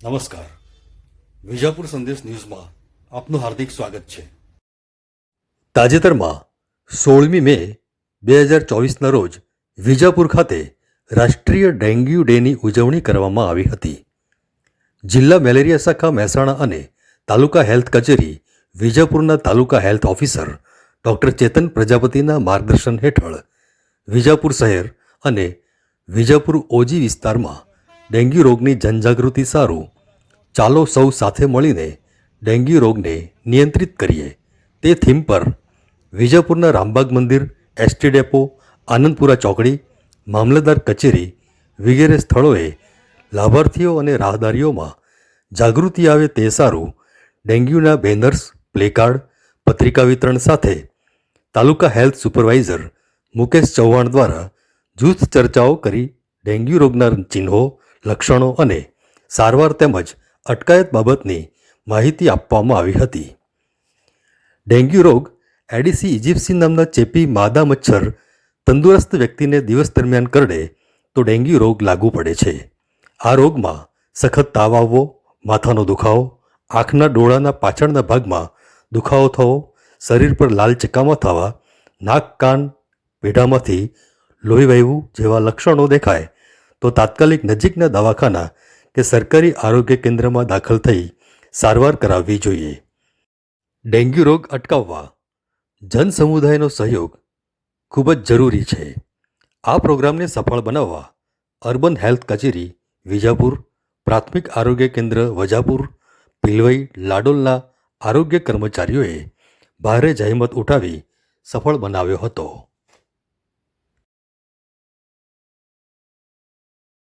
નમસ્કાર. વિજાપુર સંદેશ ન્યૂઝમાં આપનું હાર્દિક સ્વાગત છે. તાજેતરમાં સોળમી મે બે હજાર ચોવીસના રોજ વિજાપુર ખાતે રાષ્ટ્રીય ડેન્ગ્યુ ડેની ઉજવણી કરવામાં આવી હતી. જિલ્લા મેલેરિયા શાખા મહેસાણા અને તાલુકા હેલ્થ કચેરી વિજાપુરના taluka health officer doctor Chetan પ્રજાપતિના માર્ગદર્શન હેઠળ વિજાપુર શહેર અને વિજાપુર ઓજી વિસ્તારમાં ડેન્ગ્યુ રોગની જનજાગૃતિ સારું. ચાલો સૌ સાથે મળીને ડેન્ગ્યુ રોગને નિયંત્રિત કરીએ. તે થીમ પર વિજાપુરના રામબાગ મંદિર, એસટી ડેપો, આનંદપુરા ચોકડી, મામલતદાર કચેરી વગેરે સ્થળોએ લાભાર્થીઓ અને રાહદારીઓમાં જાગૃતિ આવે તે સારું. ડેન્ગ્યુના બેનર્સ, પ્લેકાર્ડ, પત્રિકા વિતરણ સાથે તાલુકા હેલ્થ સુપરવાઇઝર મુકેશ ચૌહાણ દ્વારા જૂથ ચર્ચાઓ કરી ડેન્ગ્યુ રોગના ચિહ્નો લક્ષણો અને સારવાર તેમજ અટકાયત બાબતની માહિતી આપવામાં આવી હતી. ડેન્ગ્યુ રોગ એડિસી ઇજિપ્સી નામના ચેપી માદા મચ્છર તંદુરસ્ત વ્યક્તિને દિવસ દરમિયાન કરડે તો ડેન્ગ્યુ રોગ લાગુ પડે છે. આ રોગમાં સખત તાવ આવવો, માથાનો દુખાવો, આંખના ડોળાના પાછળના ભાગમાં દુખાવો થવો, શરીર પર લાલ ચકામાં થવા, નાક, કાન, પેઢામાંથી લોહી વહેવું જેવા લક્ષણો દેખાય તો તાત્કાલિક નજીકના દવાખાના કે સરકારી આરોગ્ય કેન્દ્રમાં દાખલ થઈ સારવાર કરાવવી જોઈએ. ડેન્ગ્યુ રોગ અટકાવવા જન સમુદાયનો સહયોગ ખૂબ જ જરૂરી છે. આ પ્રોગ્રામને સફળ બનાવવા અર્બન હેલ્થ કચેરી વિજાપુર, પ્રાથમિક આરોગ્ય કેન્દ્ર વજાપુર, પિલવઈ, લાડોલના આરોગ્ય કર્મચારીઓએ ભારે જહેમત ઉઠાવી સફળ બનાવ્યો હતો.